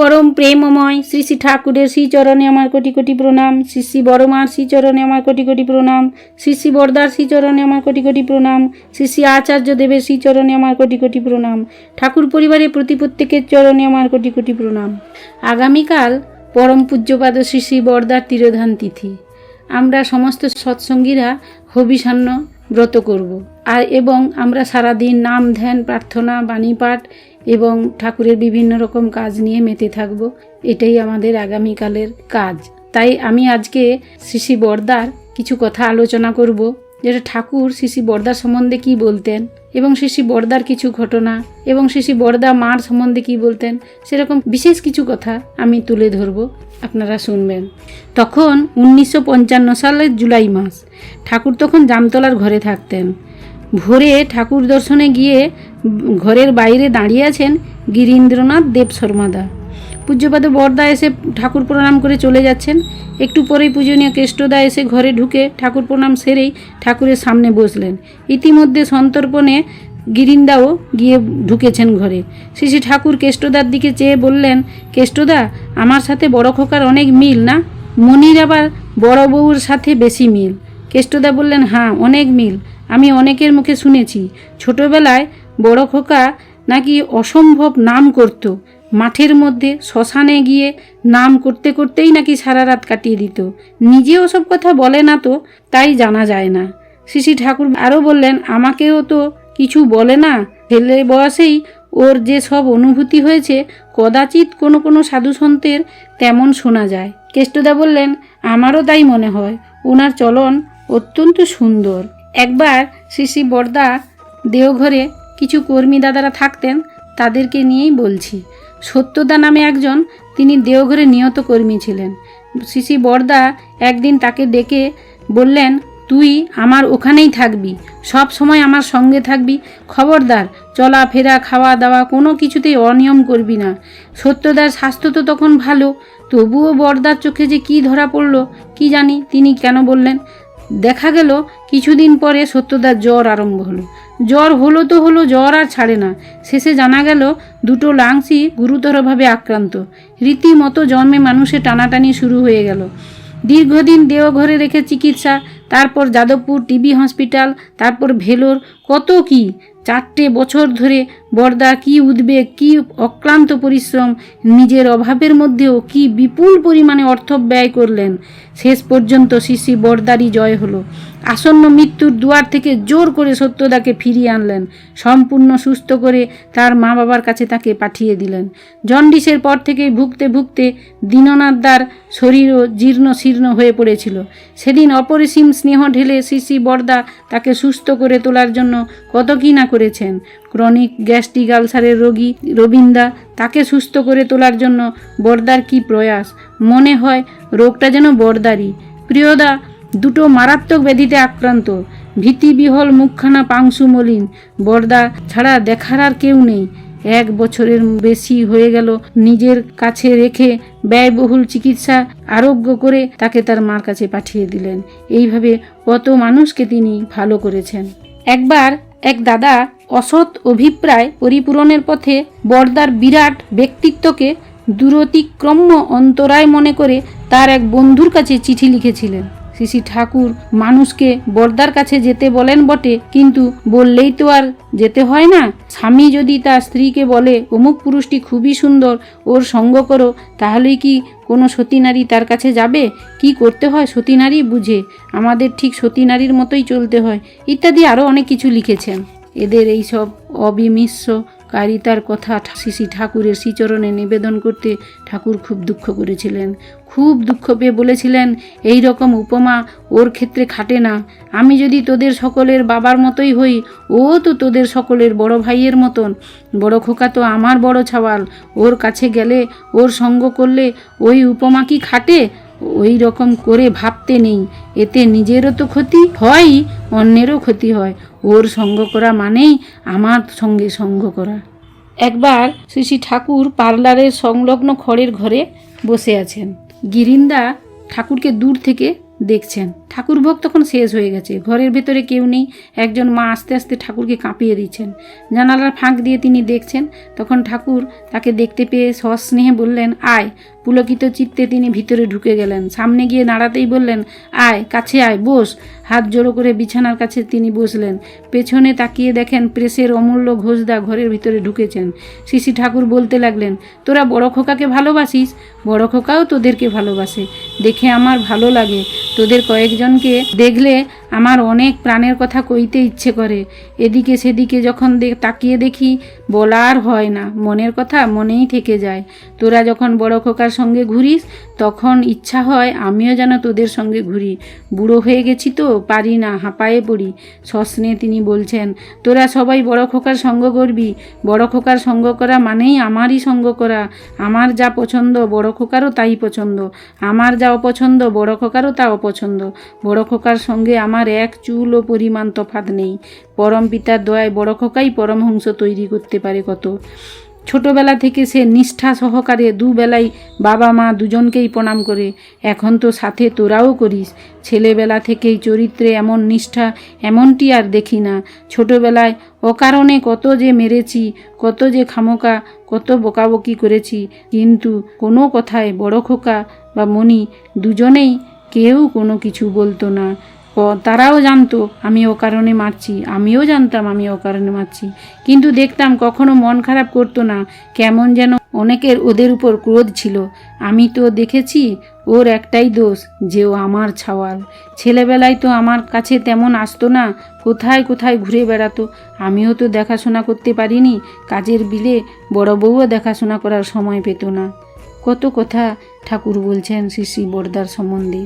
পরম প্রেমময় শ্রী শ্রী ঠাকুরের শ্রীচরণে আমার কোটি কোটি প্রণাম। শ্রী শ্রী বড়মার শ্রীচরণে আমার কোটি কোটি প্রণাম। শ্রী শ্রী বরদার শ্রীচরণে আমার কোটি কোটি প্রণাম। শ্রী শ্রী আচার্য দেবের শ্রীচরণে আমার কোটি কোটি প্রণাম। ঠাকুর পরিবারের প্রতি প্রত্যেকের চরণে আমার কোটি কোটি প্রণাম। আগামীকাল পরম পূজ্যপাদ শ্রী শ্রী বরদার তিরোধান তিথি। আমরা সমস্ত সৎসঙ্গীরা হবিষান্ন ব্রত করব। আর এবং আমরা সারাদিন নাম, ধ্যান, প্রার্থনা বাণী পাঠ এবং ঠাকুরের বিভিন্ন রকম কাজ নিয়ে মেতে থাকব। এটাই আমাদের আগামীকালের কাজ। তাই আমি আজকে শ্রী বর্দার কিছু কথা আলোচনা করব। যেটা ঠাকুর শ্রী বর্দার সম্বন্ধে কি বলতেন এবং শ্রী বর্দার কিছু ঘটনা এবং শ্রী বর্দা মার সম্বন্ধে কি বলতেন, সেরকম বিশেষ কিছু কথা আমি তুলে ধরব। আপনারা শুনবেন। তখন উনিশশো পঞ্চান্ন সালের জুলাই মাস, ঠাকুর তখন জামতলার ঘরে থাকতেন। ভোরে ঠাকুর দর্শনে গিয়ে ঘরের বাইরে দাঁড়িয়ে আছেন গিরীন্দ্রনাথ দেব শর্মাদা পূজ্যপাদ বরদা এসে ঠাকুর প্রণাম করে চলে যাচ্ছেন। একটু পরেই পূজনীয় কেষ্টদা এসে ঘরে ঢুকে ঠাকুর প্রণাম সেরেই ঠাকুরের সামনে বসলেন। ইতিমধ্যে সন্তর্পণে গিরিন্দাও গিয়ে ঢুকেছেন ঘরে। শ্রী ঠাকুর কেষ্টদার দিকে চেয়ে বললেন, কেষ্টদা, আমার সাথে বড় খোকার অনেক মিল না? মনির আবার বড় বউর সাথে বেশি মিল? কেষ্টদা বললেন হ্যাঁ অনেক মিল। আমি অনেকের মুখে শুনেছি, ছোটবেলায় বড় খোকা নাকি অসম্ভব নাম করত। মাঠের মধ্যে শ্মশানে গিয়ে নাম করতে করতেই নাকি সারা রাত কাটিয়ে দিত। নিজে ওসব কথা বলে না তো, তাই জানা যায় না। শ্রী ঠাকুর আরও বললেন, আমাকেও তো কিছু বলে না। ছেলে বয়সেই ওর যে সব অনুভূতি হয়েছে, কদাচিৎ কোনো কোনো সাধু সন্তের তেমন শোনা যায়। কেষ্টদা বললেন, আমারও তাই মনে হয়। ওনার চলন অত্যন্ত সুন্দর। একবার শ্রী বর্দা দেওঘরে কিছু কর্মী দাদারা থাকতেন, তাদেরকে নিয়েই বলছি। সত্যদা নামে একজন, তিনি দেওঘরে নিহত কর্মী ছিলেন। শ্রী বর্দা একদিন তাকে ডেকে বললেন, তুই আমার ওখানেই থাকবি, সব সময় আমার সঙ্গে থাকবি, খবরদার, চলাফেরা খাওয়া দাওয়া কোনো কিছুতেই অনিয়ম করবি না। সত্যদার স্বাস্থ্য তো তখন ভালো, তবুও বর্দার চোখে যে কি ধরা পড়ল, কি জানি তিনি কেন বললেন দেখা গেল কিছুদিন পরে সত্যদার জ্বর আরম্ভ হলো। জ্বর হলো তো হলো, জ্বর আর ছাড়ে না। শেষে জানা গেল দুটো লাংসই গুরুতরভাবে আক্রান্ত। রীতিমতো জন্মে মানুষে টানাটানি শুরু হয়ে গেল। দীর্ঘদিন দেওঘরে রেখে চিকিৎসা, তারপর যাদবপুর টিবি হসপিটাল, তারপর ভেলোর কত কি, চারটে বছর ধরে বর্দা কি উদ্বেগ, কি অক্লান্ত পরিশ্রম, নিজের অভাবের মধ্যেও কি বিপুল পরিমাণে অর্থ ব্যয় করলেন। শেষ পর্যন্ত শিশি বর্দারই জয় হলো। আসন্ন মৃত্যুর দুয়ার থেকে জোর করে সত্যদাকে ফিরিয়ে আনলেন। সম্পূর্ণ সুস্থ করে তার মা বাবার কাছে তাকে পাঠিয়ে দিলেন। জন্ডিসের পর থেকেই ভুগতে ভুগতে দীননাথদার শরীরও জীর্ণ শীর্ণ হয়ে পড়েছিল। সেদিন অপরিসীম স্নেহ ঢেলে শিশি বর্দা তাকে সুস্থ করে তোলার জন্য কত কি না করেছেন। ক্রনিক গ্যাস্ট্রিক আলসারের রোগী রবীন্দা তাকে সুস্থ করে তোলার জন্য বর্দার কি প্রয়াস? মনে হয় রোগটা যেন বর্দারই। প্রিয়দা, দুটো মারাত্মক ব্যাধিতে আক্রান্ত। ভীতিবিহল মুখখানা পাংশু মলিন বর্দা ছাড়া দেখার আর কেউ নেই। এক বছরের বেশি হয়ে গেল নিজের কাছে রেখে ব্যয়বহুল চিকিৎসা আরোগ্য করে তাকে তার মার কাছে পাঠিয়ে দিলেন। এইভাবে কত মানুষকে তিনি ভালো করেছেন। একবার এক দাদা অসৎ অভিপ্রায় পরিপূরণের পথে বর্দার বিরাট ব্যক্তিত্বকে দূরতিক্রম্য অন্তরায় মনে করে তার এক বন্ধুর কাছে চিঠি লিখেছিলেন। শ্রী ঠাকুর মানুষকে বর্দার কাছে যেতে বলেন বটে, কিন্তু বললেই তো আর যেতে হয় না। স্বামী যদি তার স্ত্রীকে বলে, অমুক পুরুষটি খুবই সুন্দর, ওর সঙ্গ করো, তাহলেই কি কোনো সতী নারী তার কাছে যাবে? কি করতে হয় সতী নারী বুঝে? আমাদের ঠিক সতী নারীর মতোই চলতে হয়। ইত্যাদি আরও অনেক কিছু লিখেছেন। এদের এইসব অবিমিশ্র কারিতার কথা শ্রী ঠাকুরের শ্রীচরণে নিবেদন করতে ঠাকুর খুব দুঃখ করেছিলেন। খুব দুঃখ পেয়ে বলেছিলেন, এই রকম উপমা ওর ক্ষেত্রে খাটে না। আমি যদি তোদের সকলের বাবার মতোই হই, ও তো তোদের সকলের বড় ভাইয়ের মতন। বড় খোকা তো আমার বড় ছাওয়াল। ওর কাছে গেলে, ওর সঙ্গ করলে ওই উপমা কি খাটে? ওই রকম করে ভাবতে নেই। এতে নিজেরও তো ক্ষতি হয়, অন্যেরও ক্ষতি হয়। ওর সঙ্গ করা মানেই আমার সঙ্গে সঙ্গ করা। একবার শ্রী শ্রী ঠাকুর পার্লারের সংলগ্ন খড়ের ঘরে বসে আছেন। গিরিন্দা ঠাকুরকে দূর থেকে দেখছেন। ঠাকুরভোগ তখন শেষ হয়ে গেছে। ঘরের ভেতরে কেউ নেই। একজন মা আস্তে আস্তে ঠাকুরকে কাঁপিয়ে দিচ্ছেন। জানালার ফাঁক দিয়ে তিনি দেখছেন। তখন ঠাকুর তাকে দেখতে পেয়ে সস্নেহে বললেন, আয়। পুলকিত চিত্তে তিনি ভিতরে ঢুকে গেলেন। সামনে গিয়ে দাঁড়াতেই বললেন, আয়, কাছে আয়, বস। হাত জোড়ো করে বিছানার কাছে তিনি বসলেন। পেছনে তাকিয়ে দেখেন প্রেসের অমূল্য ঘোষদা ঘরের ভিতরে ঢুকেছেন। শিশি ঠাকুর বলতে লাগলেন, তোরা বড় খোকাকে ভালোবাসিস? বড় খোকাও তোদেরকে ভালোবাসে। দেখে আমার ভালো লাগে। তোদের কয়েকজনকে দেখলে আমার অনেক প্রাণের কথা কইতে ইচ্ছে করে। এদিকে সেদিকে যখন তাকিয়ে দেখি বলার হয় না। মনের কথা মনেই থেকে যায়। তোরা যখন বড় খোকার সঙ্গে ঘুরিস, তখন ইচ্ছা হয় আমিও যেন তোদের সঙ্গে ঘুরি। বুড়ো হয়ে গেছি তো, পারি না, হাঁপায়ে পড়ি। সস্নে তিনি বলছেন, তোরা সবাই বড় খোকার সঙ্গ করবি। বড় খোকার সঙ্গ করা মানেই আমারই সঙ্গ করা। আমার যা পছন্দ, বড় খোকারও তাই পছন্দ। আমার যা অপছন্দ, বড় খোকারও তা অপছন্দ। বড় খোকার সঙ্গে আমার এক চুলও পরিমাণ তফাত নেই। পরম পিতার দয়ায় বড় খোকাই পরমহংস তৈরি করতে পারে কত। ছোটবেলা থেকে সে নিষ্ঠা সহকারে দুবেলাই বাবা মা দুজনকেই প্রণাম করে। এখন তো সাথে তোরাও করিস। ছেলেবেলা থেকেই চরিত্রে এমন নিষ্ঠা, এমনটি আর দেখি না। ছোটবেলায় অকারণে কত যে মেরেছি, কত যে খামোকা, কত বকাবকি করেছি। কিন্তু কোনো কথায় বড় খোকা বা মণি দুজনেই কেউ কোনো কিছু বলতো না। তারাও জানতো আমি ও কারণে মারছি, আমিও জানতাম আমি ও কারণে মারছি। কিন্তু দেখতাম কখনো মন খারাপ করতো না, কেমন যেন অনেকের ওদের উপর ক্রোধ ছিল। আমি তো দেখেছি, ওর একটাই দোষ, যে ও আমার ছাওয়াল। ছেলেবেলায় তো আমার কাছে তেমন আসতো না, কোথায় কোথায় ঘুরে বেড়াতো। আমিও তো দেখাশোনা করতে পারিনি, কাজের বিলে বড় বউও দেখাশোনা করার সময় পেত না। কত কথা ঠাকুর বলছেন শ্রী শ্রী বড়দার সম্বন্ধে।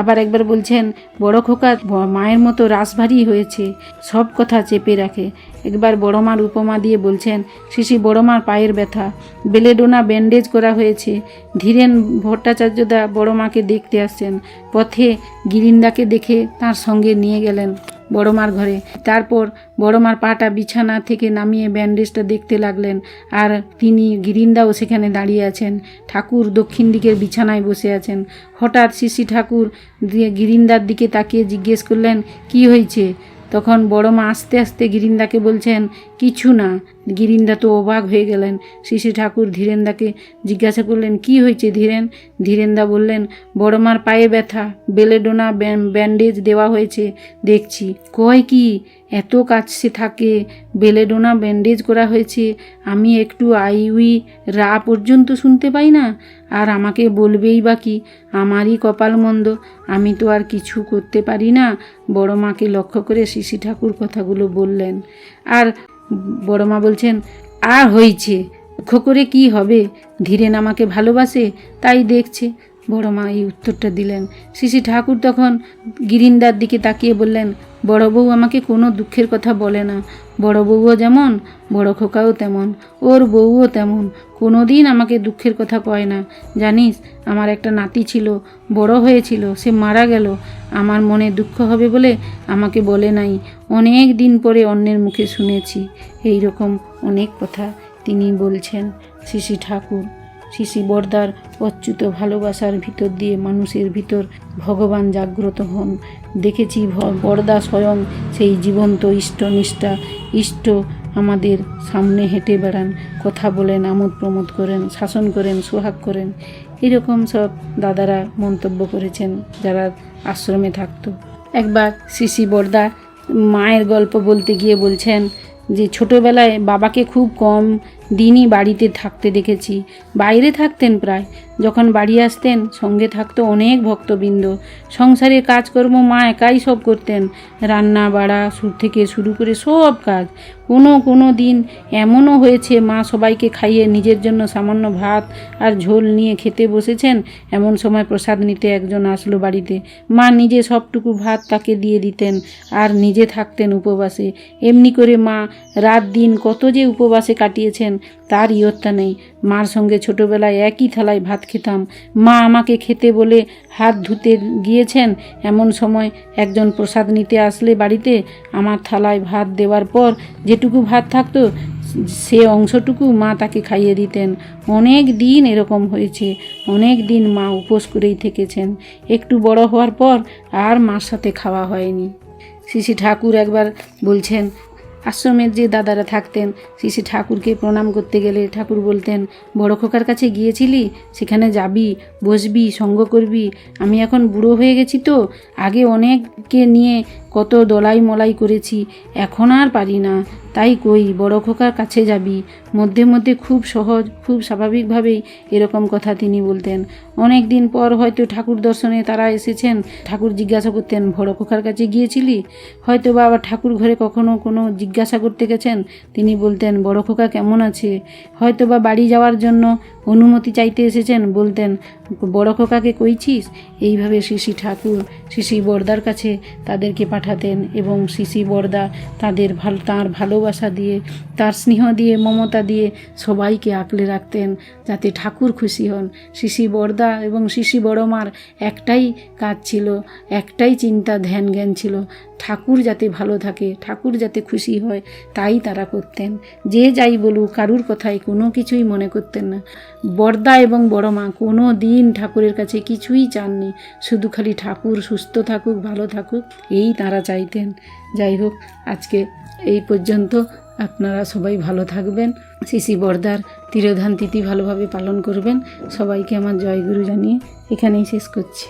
আবার একবার বলছেন, বড় খোকা মায়ের মতো রাসভারী হয়েছে, সব কথা চেপে রাখে। একবার বড় মার উপমা দিয়ে বলছেন শিশি বড় মার পায়ের ব্যথা বেলেডোনা ব্যান্ডেজ করা হয়েছে। ধীরেন ভট্টাচার্যদা বড় মাকে দেখতে আসছেন, পথে গিরিন্দাকে দেখে তার সঙ্গে নিয়ে গেলেন। বড় মার ঘরে। তারপর বড় মার পাটা বিছানা থেকে নামিয়ে ব্যান্ডেজটা দেখতে লাগলেন আর তিনি গিরিন্দাও সেখানে দাঁড়িয়ে আছেন। ঠাকুর দক্ষিণ দিকের বিছানায় বসে আছেন। হঠাৎ শিশি ঠাকুর গিরিন্দার দিকে তাকিয়ে জিজ্ঞেস করলেন, কি হয়েছে? তখন বড় মা আস্তে আস্তে গিরিন্দাকে বলছেন, কিছু না। গিরিন্দা তো অবাক হয়ে গেলেন। শ্রী ঠাকুর ধীরেন্দাকে জিজ্ঞাসা করলেন, কি হয়েছে ধীরেন? ধীরেন্দা বললেন, বড় মার পায়ে ব্যথা বেলেডোনা ব্যান- ব্যান্ডেজ দেওয়া হয়েছে, দেখছি। কয় কি? এত কাছে থাকে, বেলেডোনা ব্যান্ডেজ করা হয়েছে, আমি একটু আইউই রা পর্যন্ত শুনতে পাই না। আর আমাকে বলবেই বা কি, আমারই কপাল মন্দ, আমি তো আর কিছু করতে পারি না। বড় মাকে লক্ষ্য করে শিশি ঠাকুর কথাগুলো বললেন। আর বড় মা বলছেন, আর হয়েছে লক্ষ্য করে কি হবে? ধীরেন আমাকে ভালোবাসে, তাই দেখছে। বড় মা এই উত্তরটা দিলেন। শিশি ঠাকুর তখন গিরিন্দার দিকে তাকিয়ে বললেন, বড় বউ আমাকে কোনো দুঃখের কথা বলে না। বড় বউও যেমন, বড় খোকাও তেমন, ওর বউও তেমন। কোনো দিন আমাকে দুঃখের কথা কয় না। জানিস, আমার একটা নাতি ছিল, বড় হয়েছিল, সে মারা গেল। আমার মনে দুঃখ হবে বলে আমাকে বলে নাই। অনেক দিন পরে অন্যের মুখে শুনেছি। এই রকম অনেক কথা তিনি বলছেন শিশি ঠাকুর। শিশি বর্দার অচ্যুত ভালোবাসার ভিতর দিয়ে মানুষের ভিতর ভগবান জাগ্রত হন। দেখেছি বর্দা স্বয়ং সেই জীবন্ত ইষ্টনিষ্ঠা। ইষ্ট আমাদের সামনে হেঁটে বেড়ান, কথা বলেন, আমোদ প্রমোদ করেন, শাসন করেন, সোহাগ করেন। এরকম সব দাদারা মন্তব্য করেছেন যারা আশ্রমে থাকতো। একবার শিশি বর্দা মায়ের গল্প বলতে গিয়ে বলছেন যে, ছোটোবেলায় বাবাকে খুব কম দিনই বাড়িতে থাকতে দেখেছি। বাইরে থাকতেন প্রায়। যখন বাড়ি আসতেন, সঙ্গে থাকতো অনেক ভক্তবৃন্দ। সংসারের কাজকর্ম মা একাই সব করতেন। রান্না, বাড়া, সুর থেকে শুরু করে সব কাজ। কোনো কোনো দিন এমনও হয়েছে, মা সবাইকে খাইয়ে নিজের জন্য সামান্য ভাত আর ঝোল নিয়ে খেতে বসেছেন। এমন সময় প্রসাদ নিতে একজন আসলো বাড়িতে। মা নিজে সবটুকু ভাত তাকে দিয়ে দিতেন আর নিজে থাকতেন উপবাসে। এমনি করে মা রাত দিন কত যে উপবাসে কাটিয়েছেন। তার ইয়ত্তা নেই। মার সঙ্গে ছোটবেলায় একই থালায় ভাত খেতাম। মা আমাকে খেতে বলে হাত ধুতে গিয়েছেন। এমন সময় একজন প্রসাদ নিতে আসলে বাড়িতে। আমার থালায় ভাত দেওয়ার পর যেটুকু ভাত থাকতো, সে অংশটুকু মা তাকে খাইয়ে দিতেন। অনেক দিন এরকম হয়েছে। অনেক দিন মা উপোস করেই থেকেছেন। একটু বড় হওয়ার পর আর মার সাথে খাওয়া হয়নি। শ্রী ঠাকুর একবার বলছেন আশ্রমের যে দাদারা থাকতেন, শ্রী ঠাকুরকে প্রণাম করতে গেলে ঠাকুর বলতেন, বড় খোকার কাছে গিয়েছিলি? সেখানে যাবি, বসবি, সঙ্গ করবি। আমি এখন বুড়ো হয়ে গেছি তো। আগে অনেককে নিয়ে কত দলাই মলাই করেছি, এখন আর পারি না। তাই কই, বড় খোকার কাছে যাবি। মধ্যে মধ্যে খুব সহজ, খুব স্বাভাবিকভাবেই এরকম কথা তিনি বলতেন। অনেক দিন পর হয়তো ঠাকুর দর্শনে তারা এসেছেন। ঠাকুর জিজ্ঞাসা করতেন, বড় খোকার কাছে গিয়েছিলি? হয়তো বা আবার ঠাকুর ঘরে কখনো কোনো জিজ্ঞাসা করতে গেছেন। তিনি বলতেন, বড় খোকা কেমন আছে? হয়তো বা বাড়ি যাওয়ার জন্য অনুমতি চাইতে এসেছেন, বলতেন, বড় খোকাকে কইছিস? এইভাবে শিশি ঠাকুর, শিশি বর্দার কাছে তাদেরকে পাঠাতেন এবং শিশি বর্দা তাদের ভালো, তাঁর ভালোবাসা দিয়ে, তার স্নেহ দিয়ে, মমতা দিয়ে সবাইকে আঁকলে রাখতেন যাতে ঠাকুর খুশি হন। শিশি বর্দা এবং শিশি বড়মার একটাই কাজ ছিল, একটাই চিন্তা ধ্যান জ্ঞান ছিল ঠাকুর যাতে ভালো থাকে, ঠাকুর যাতে খুশি হয়, তাই তারা করতেন। যে যাই বলুক, কারুর কথায় কোনো কিছুই মনে করতেন না। বর্দা এবং বড় মা কোনো দিন ঠাকুরের কাছে কিছুই চাননি। শুধু খালি ঠাকুর সুস্থ থাকুক, ভালো থাকুক, এই তারা চাইতেন। যাই হোক, আজকে এই পর্যন্ত আপনারা সবাই ভালো থাকবেন। শিশি বর্দার তিরোধান তিথি ভালোভাবে পালন করবেন। সবাইকে আমার জয়গুরু জানিয়ে এখানেই শেষ করছি।